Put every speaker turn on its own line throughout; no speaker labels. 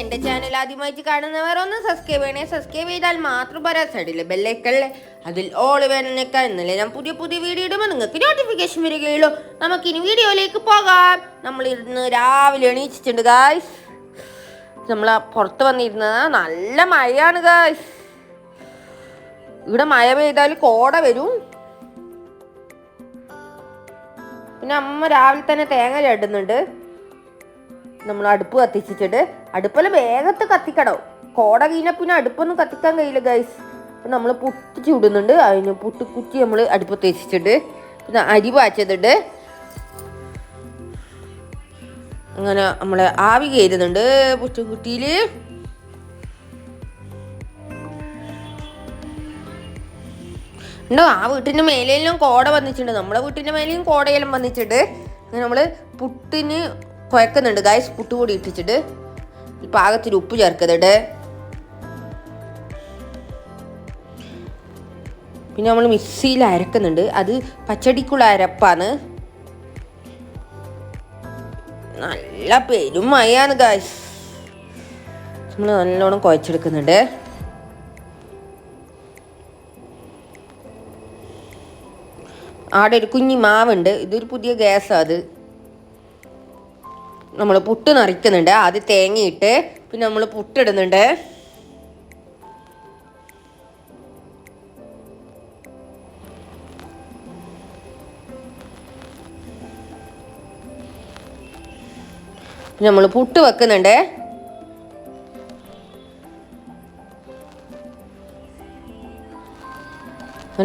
എന്റെ ചാനൽ ആദ്യമായിട്ട് കാണുന്നവർ ഒന്ന് സബ്സ്ക്രൈബ് ചെയ്യണേ. സബ്സ്ക്രൈബ് ചെയ്താൽ മാത്രം സൈഡിലെ ബെല്ലൈക്കല്ലേ അതിൽ ഓൾ വേനേക്കാൾ ഇന്നലെ ഞാൻ പുതിയ പുതിയ വീഡിയോ ഇടുമ്പോൾ നിങ്ങൾക്ക് നോട്ടിഫിക്കേഷൻ വരികയുള്ളൂ. നമുക്ക് ഇനി വീഡിയോയിലേക്ക് പോകാം. നമ്മൾ ഇന്ന് രാവിലെ എണീച്ചിട്ടുണ്ട് ഗായ്സ് നമ്മൾ പുറത്ത് വന്നിരുന്നത് നല്ല മഴയാണ് ഗായ്സ് ഇവിടെ മഴ പെയ്താൽ കോട വരും. പിന്നെ അമ്മ രാവിലെ തന്നെ തേങ്ങ ചടുന്നുണ്ട്. നമ്മൾ അടുപ്പ് കത്തിച്ചിട്ട് അടുപ്പെല്ലാം വേഗത്ത് കത്തിക്കടോ കോട കഴിഞ്ഞ പിന്നെ അടുപ്പൊന്നും കത്തിക്കാൻ കഴിയില്ല ഗൈസ് അപ്പം നമ്മൾ പുട്ടി ചൂടുന്നുണ്ട്. അതിന് പുട്ടി കുറ്റി നമ്മൾ അടുപ്പത്ത് വെച്ചിട്ടുണ്ട്. പിന്നെ അരി പാച്ചതുണ്ട്. അങ്ങനെ നമ്മളെ ആവി കയറുന്നുണ്ട് പുട്ടുകുട്ടിയിൽ ഉണ്ടോ ആ വീട്ടിന്റെ മേലെല്ലാം കോട വന്നിട്ടുണ്ട്. നമ്മുടെ വീട്ടിന്റെ മേലെയും കോടയെല്ലാം വന്നിട്ടുണ്ട്. അങ്ങനെ നമ്മൾ പുട്ടിന് കുഴക്കുന്നുണ്ട് ഗായസ് പുട്ടുപൊടി ഇട്ടിച്ചിട്ട് പാകത്തിന് ഉപ്പ് ചേർക്കുന്നുണ്ട് പിന്നെ നമ്മൾ മിക്സിയിൽ അരക്കുന്നുണ്ട്. അത് പച്ചടിക്കുള്ള അരപ്പാണ്. നല്ല പേരും മയാണ് ഗായ്സ് നമ്മൾ നല്ലോണം കുഴച്ചെടുക്കുന്നുണ്ട്. ആടെ ഒരു കുഞ്ഞി മാവുണ്ട്. ഇതൊരു പുതിയ ഗ്യാസാണ് അത്. നമ്മൾ പുട്ട് നിറയ്ക്കുന്നുണ്ട് ആദ്യം തേങ്ങയിട്ട് പിന്നെ നമ്മൾ പുട്ടിടുന്നുണ്ട്. നമ്മൾ പുട്ട് വെക്കുന്നുണ്ട്.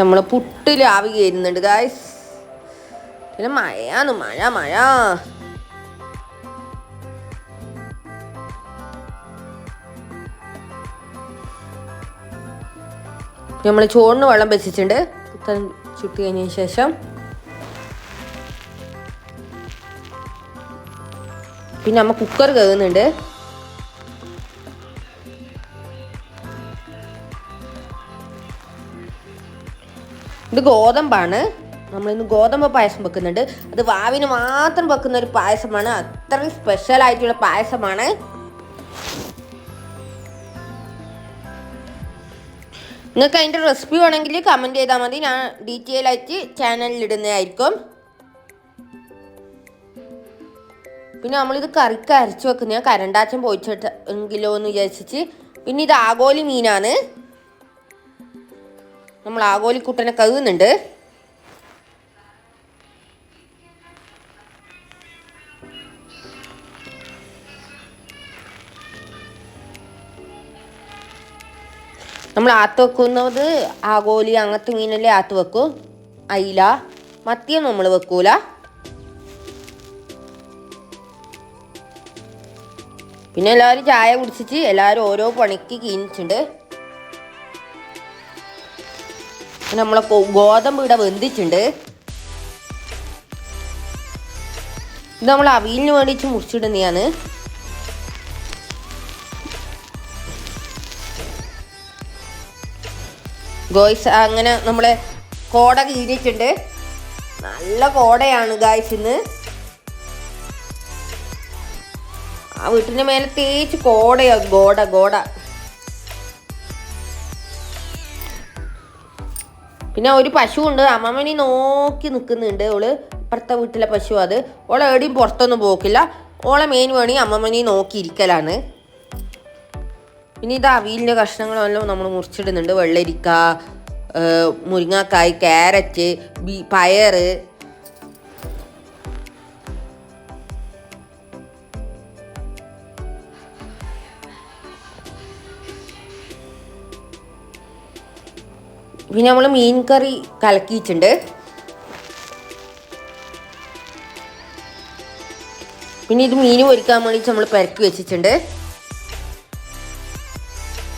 നമ്മൾ പുട്ടിൽ ആവി ഗായ്സ് പിന്നെ മഴയാണ് മഴ മഴ. നമ്മൾ ചോറിന് വെള്ളം വെച്ചിട്ടുണ്ട്. പുത്തൻ ചുട്ട് കഴിഞ്ഞതിന് ശേഷം. പിന്നെ അമ്മ കുക്കർ കഴുകുന്നുണ്ട് ഇത് ഗോതമ്പാണ്. നമ്മളിന്ന് ഗോതമ്പ് പായസം വെക്കുന്നുണ്ട്. അത് വാവിന് മാത്രം വെക്കുന്ന ഒരു പായസമാണ്. അത്രയും സ്പെഷ്യൽ ആയിട്ടുള്ള പായസമാണ്. നിങ്ങൾക്ക് അതിന്റെ റെസിപ്പി വേണമെങ്കിൽ കമന്റ് ചെയ്താൽ മതി. ഞാൻ ഡീറ്റെയിൽ ആയിട്ട് ചാനലിൽ ഇടുന്നതായിരിക്കും. പിന്നെ നമ്മളിത് കറിക്ക് അരച്ച് വെക്കുന്ന. കരണ്ടാച്ചൻ എങ്കിലോ എന്ന് വിചാരിച്ചിട്ട്. പിന്നെ ഇത് ആഗോലി മീനാണ്. നമ്മൾ ആഗോലി കുട്ടനെ കഴുകുന്നുണ്ട് നമ്മൾ ആത്ത് വെക്കുന്നത് ആഗോലി അങ്ങനത്തെ മീനല്ലേ ആത്ത് വെക്കൂ അയില മത്തിയും നമ്മൾ വെക്കൂല. പിന്നെ എല്ലാവരും ചായ കുടിച്ചിട്ട് എല്ലാവരും ഓരോ പണിക്ക് കീനിച്ചിട്ടുണ്ട്. നമ്മളെ ഗോതമ്പ് ഇവിടെ വെന്തിട്ടുണ്ട്. ഇത് നമ്മൾ അവിയലിന് വേണ്ടിയിട്ട് മുറിച്ചിടുന്നതാണ്. ഗോയ്സ് അങ്ങനെ നമ്മളെ കോട കീറിയിട്ടുണ്ട് നല്ല കോടയാണ് ഗായ്സ് ഇന്ന്. ആ വീട്ടിന്റെ മേലെ തേച്ച് കോടയാ ഗോട ഗോട പിന്നെ ഒരു പശു ഉണ്ട് അമ്മമ്മനി നോക്കി നിൽക്കുന്നുണ്ട്. ഓൾ ഇപ്പുറത്തെ വീട്ടിലെ പശു അത്. ഓളെ എവിടെയും പുറത്തൊന്നും പോക്കില്ല. ഓളെ മെയിൻ വേണി അമ്മമ്മനി നോക്കിയിരിക്കലാണ് പിന്നെ ഇത് അവിയലിന്റെ കഷ്ണങ്ങളെല്ലാം നമ്മൾ മുറിച്ചിടുന്നുണ്ട്. വെള്ളരിക്ക മുരിങ്ങക്കായ് ക്യാരറ്റ് ബീ പയറ്. പിന്നെ നമ്മൾ മീൻ കറി കലക്കിയിട്ടുണ്ട്. പിന്നെ ഇത് മീൻ പൊരിക്കാൻ വേണ്ടിയിട്ട് നമ്മൾ പെരക്കി വെച്ചിട്ടുണ്ട്.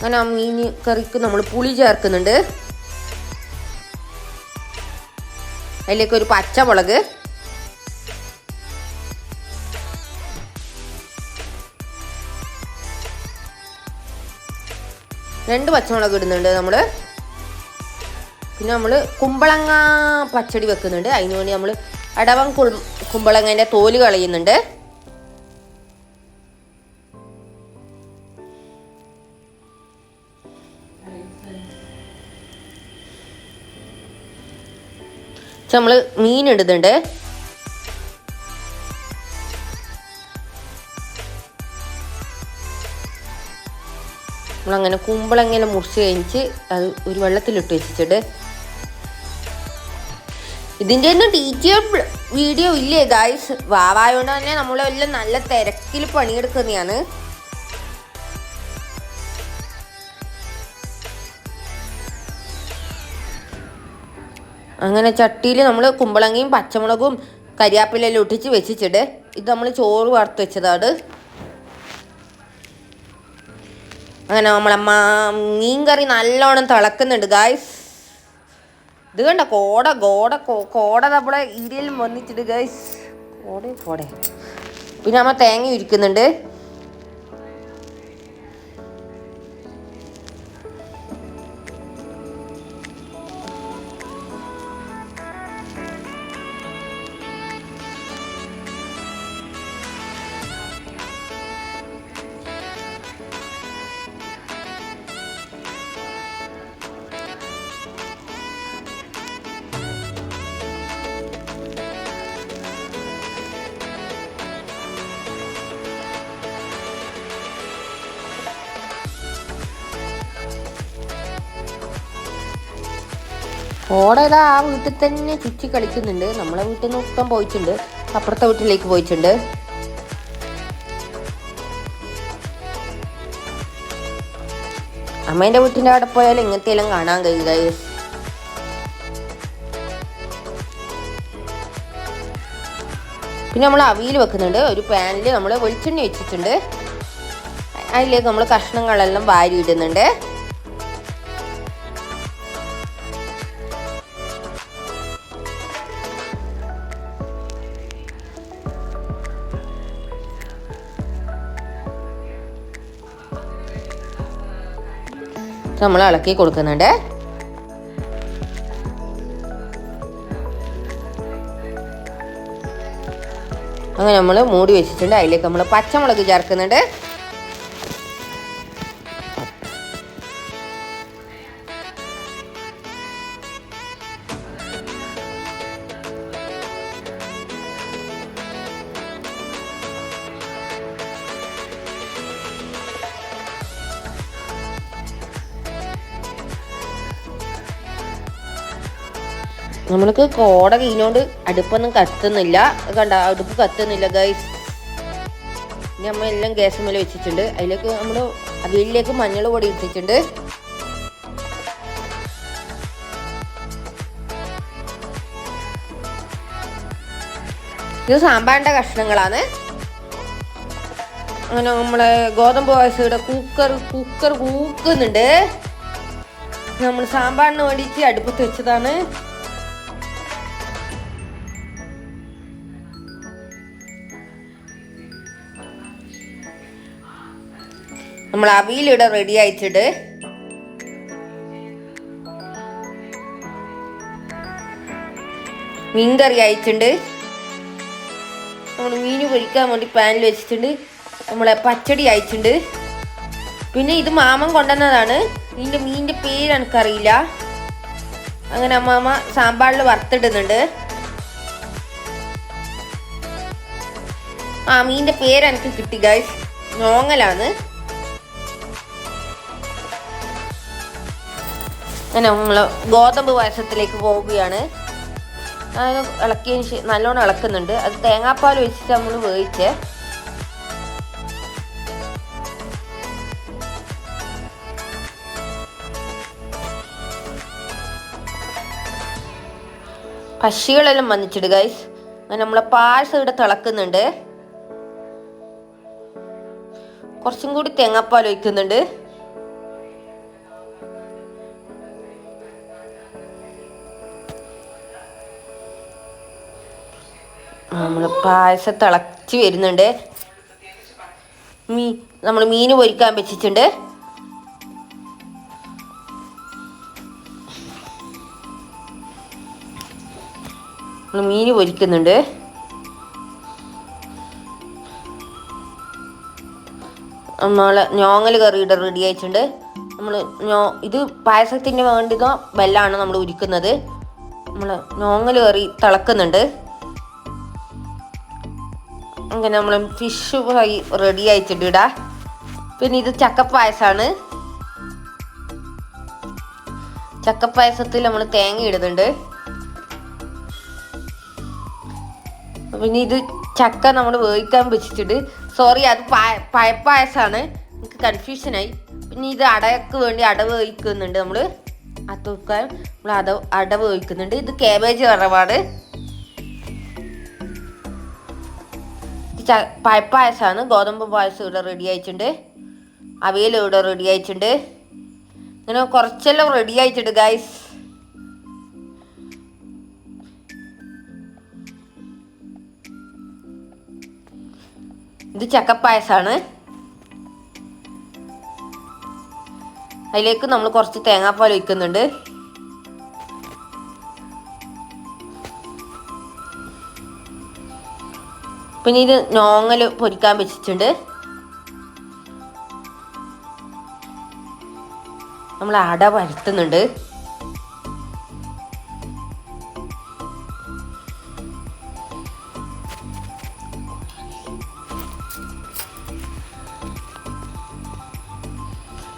അങ്ങനെ ആ മീൻ കറിക്ക് നമ്മൾ പുളി ചേർക്കുന്നുണ്ട്. അതിലേക്ക് ഒരു പച്ചമുളക്. രണ്ട് പച്ചമുളക് ഇടുന്നുണ്ട് നമ്മൾ പിന്നെ നമ്മൾ കുമ്പളങ്ങ പച്ചടി വെക്കുന്നുണ്ട്. അതിനു വേണ്ടി നമ്മൾ അടവം കുമ്പളങ്ങേന്റെ തോൽ കളയുന്നുണ്ട്. നമ്മൾ മീൻ ഇടുന്നുണ്ട്. നമ്മളങ്ങനെ കുമ്പളങ്ങനെ മുറിച്ച് കഴിഞ്ഞിട്ട് അത് ഒരു വെള്ളത്തിലിട്ട് വെച്ചിട്ടുണ്ട്. ഇതിന്റെ ഒന്നും ഡീറ്റെയിൽ വീഡിയോ ഇല്ലേ ഗായ്സ് വാവായോണ്ട് തന്നെ നമ്മളെല്ലാം നല്ല തിരക്കിൽ പണിയെടുക്കുന്നതാണ്. അങ്ങനെ ചട്ടിയിൽ നമ്മൾ കുമ്പളങ്ങയും പച്ചമുളകും കരിയാപ്പിലെല്ലാം ഒട്ടിച്ച് വെച്ചിട്ട് ഇത് നമ്മൾ ചോറ് വറുത്ത് വെച്ചതാണ്. അങ്ങനെ നമ്മളെ മാ- മീൻകറി നല്ലോണം തിളക്കുന്നുണ്ട് ഗായ്സ് ഇത് കണ്ട? കോട കോട കോട നമ്മളെ ഇരിയിൽ വന്നിട്ടുണ്ട് ഗൈസ് കോട കോട. പിന്നെ നമ്മൾ തേങ്ങ ഇരിക്കുന്നുണ്ട്. കോട ഇതാ ആ വീട്ടിൽ തന്നെ ചുറ്റി കളിക്കുന്നുണ്ട്. നമ്മളെ വീട്ടിൽ നിന്ന് ഇപ്പം പോയിട്ടുണ്ട്. അപ്പുറത്തെ വീട്ടിലേക്ക് പോയിട്ടുണ്ട്. അമ്മേന്റെ വീട്ടിന്റെ അവിടെ പോയാൽ ഇങ്ങനത്തെ എല്ലാം കാണാൻ കഴിയുക. പിന്നെ നമ്മൾ അവിയിൽ വെക്കുന്നുണ്ട്. ഒരു പാനിൽ നമ്മൾ വെളിച്ചെണ്ണ വെച്ചിട്ടുണ്ട് അതിലേക്ക് നമ്മൾ കഷ്ണങ്ങളെല്ലാം വാരി ഇടുന്നുണ്ട് നമ്മൾ ഇളക്കി കൊടുക്കുന്നുണ്ട്. അങ്ങനെ നമ്മൾ മൂടി വെച്ചിട്ടുണ്ട്. അതിലേക്ക് നമ്മൾ പച്ചമുളക് ചേർക്കുന്നുണ്ട്. നമ്മൾക്ക് കോട കീഞ്ഞോണ്ട് അടുപ്പൊന്നും കത്തുന്നില്ല. കണ്ട അടുപ്പ് കത്തുന്നില്ല ഗൈസ് ഇനി നമ്മൾ എല്ലാം ഗ്യാസ് മേലെ വെച്ചിട്ടുണ്ട്. അതിലേക്ക് നമ്മൾ അവിയലിലേക്ക് മഞ്ഞൾ പൊടി ഇട്ടിട്ടുണ്ട്. ഇത് സാമ്പാറിന്റെ കഷ്ണങ്ങളാണ്. അങ്ങനെ നമ്മളെ ഗോതമ്പ് പായസയുടെ കുക്കർ കുക്കർ കൂക്കുന്നുണ്ട്. നമ്മൾ സാമ്പാറിന് വേണ്ടിയിട്ട് അടുപ്പത്ത് വെച്ചതാണ്. നമ്മൾ അവിയിലിടെ റെഡി ആയിട്ടിട്ട് മീൻ കറി അയച്ചിട്ടുണ്ട് നമ്മൾ മീൻ പൊരിക്കാൻ വേണ്ടി പാനിൽ വെച്ചിട്ടുണ്ട്. നമ്മളെ പച്ചടി അയച്ചിട്ടുണ്ട് പിന്നെ ഇത് മാമൻ കൊണ്ടുവന്നതാണ്. ഇതിന്റെ മീനിന്റെ പേര് എനിക്കറിയില്ല. അങ്ങനെ അമ്മാമ്മ സാമ്പാറിൽ വറുത്തിടുന്നുണ്ട്. ആ മീനിന്റെ പേര് എനിക്ക് കിട്ടി ഗൈസ് നോങ്ങലാണ്. അങ്ങനെ നമ്മൾ ഗോതമ്പ് പായസത്തിലേക്ക് പോവുകയാണ്. അത് ഇളക്കിയതിന് നല്ലോണം ഇളക്കുന്നുണ്ട്. അത് തേങ്ങാപ്പാൽ വെച്ചിട്ട് നമ്മൾ വേവിച്ച് പശികളെല്ലാം വന്നിച്ചിട്ട് ഗൈസ് അങ്ങനെ നമ്മളെ പായസം ഇവിടെ തിളക്കുന്നുണ്ട്. കുറച്ചും കൂടി തേങ്ങാപ്പാൽ ഒഴിക്കുന്നുണ്ട്. പായസം തിളച്ച് വരുന്നുണ്ട്. മീ നമ്മൾ മീൻ പൊരിക്കാൻ വെച്ചിട്ടുണ്ട്. മീൻ പൊരിക്കുന്നുണ്ട്. നമ്മളെ ഞോങ്ങൽ കറിയുടെ റെഡി ആയിട്ടുണ്ട്. നമ്മൾ ഞോ ഇത് പായസത്തിന് വേണ്ടുന്ന വെല്ലാണ് നമ്മൾ ഉരിക്കുന്നത്. നമ്മൾ ഞോങ്ങൽ കറി തിളക്കുന്നുണ്ട്. അങ്ങനെ നമ്മൾ ഫിഷ് ഫ്രൈ റെഡി ആയിട്ടുണ്ട് ഇടാ പിന്നെ ഇത് ചക്കപ്പായസമാണ് ചക്കപ്പായസത്തിൽ നമ്മൾ തേങ്ങ ഇടുന്നുണ്ട്. പിന്നെ ഇത് ചക്ക നമ്മൾ വേവിക്കാൻ വെച്ചിട്ടുണ്ട് സോറി അത് പായ- പഴപ്പായസമാണ് എനിക്ക് കൺഫ്യൂഷനായി പിന്നെ ഇത് അടയ്ക്ക് വേണ്ടി അട വേവിക്കുന്നുണ്ട് നമ്മൾ അതൊക്കെ നമ്മൾ അട അട വേവിക്കുന്നുണ്ട്. ഇത് കാബേജ് വറവാണ്. പഴപ്പായസമാണ് ഗോതമ്പ് പായസം ഇവിടെ റെഡി ആയിട്ടുണ്ട്. അവിയൽ ഇവിടെ റെഡി ആയിട്ടുണ്ട്. അങ്ങനെ കുറച്ചെല്ലാം റെഡി ആയിട്ടുണ്ട് ഗൈസ് ഇത് ചക്കപ്പായസാണ്. അതിലേക്ക് നമ്മൾ കുറച്ച് തേങ്ങാപ്പാൽ ഒഴിക്കുന്നുണ്ട്. പിന്നെ ഇത് നോങ്ങൽ പൊരിക്കാൻ വെച്ചിട്ടുണ്ട്. നമ്മൾ അട പരത്തുന്നുണ്ട്.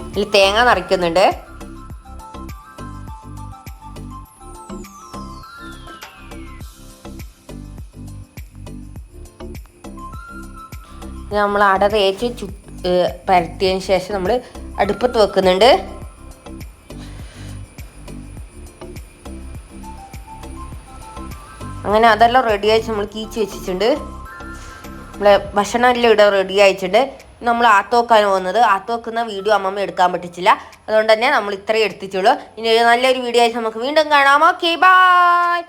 ഇതിൽ തേങ്ങ നിറയ്ക്കുന്നുണ്ട്. നമ്മൾ അട തേച്ച് ചു പരത്തിയതിന് ശേഷം നമ്മൾ അടുപ്പത്ത് വെക്കുന്നുണ്ട്. അങ്ങനെ അതെല്ലാം റെഡി ആയിട്ട് നമ്മൾ കീച്ച് വെച്ചിട്ടുണ്ട്. നമ്മളെ ഭക്ഷണം എല്ലാം ഇവിടെ റെഡി ആയിട്ടുണ്ട്. നമ്മൾ ആത്തോക്കാൻ പോകുന്നത്. ആത്തോക്കുന്ന വീഡിയോ അമ്മമ്മ എടുക്കാൻ പറ്റിച്ചില്ല. അതുകൊണ്ട് തന്നെ നമ്മൾ ഇത്രയും എടുത്തിട്ടുള്ളൂ. ഇനി ഒരു നല്ലൊരു വീഡിയോ ആയിട്ട് നമുക്ക് വീണ്ടും കാണാം. Okay bye